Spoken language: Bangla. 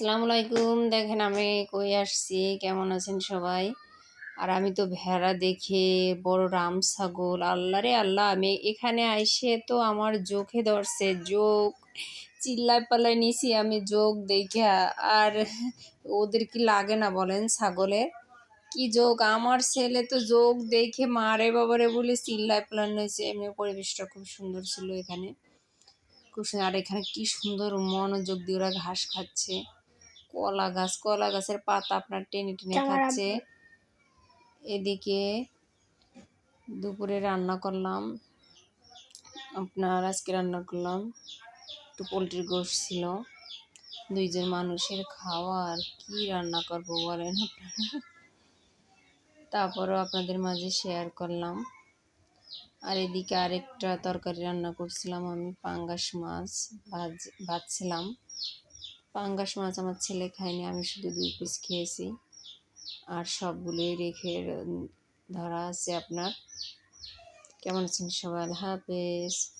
আসসালামু আলাইকুম। দেখেন আমি কই আসছি, কেমন আছেন সবাই? আর আমি তো ভেড়া দেখে বড় রাম ছাগল। আল্লাহ রে আল্লাহ, আমি এখানে আইসে তো আমার চোখে ধরছে যোগ চিল্লায় পাল্লায় নিছি আমি যোগ দেখে। আর ওদের কি লাগে না বলেন ছাগলের? কি যোগ আমার ছেলে তো যোগ দেখে মারে বাবারে বলে চিল্লায় পাল্লায় নিয়েছে। এমনি পরিবেশটা খুব সুন্দর ছিল এখানে। খুব আর এখানে কি সুন্দর মনোযোগ দিয়ে ওরা ঘাস খাচ্ছে। কলা গাছ কলা গাছের পাতা আপনার টেনে টেনে খাচ্ছে। এদিকে দুপুরে রান্না করলাম। আপনার আজকে রান্না করলাম একটু পোলট্রির গোশ ছিল। দুইজন মানুষের খাওয়ার কি রান্না করব বলেন আপনারা। তারপরও আপনাদের মাঝে শেয়ার করলাম। আর এদিকে আরেকটা তরকারি রান্না করছিলাম আমি পাঙ্গাস মাছ ভাজ ভাজছিলাম। পাঙ্গাস মাছ আমার ছেলে খায়নি, আমি শুধু দুই পিস খেয়েছি। আর সবগুলোই রেখে ধরা আছে আপনার। কেমন আছেন সবাই? হাফেজ।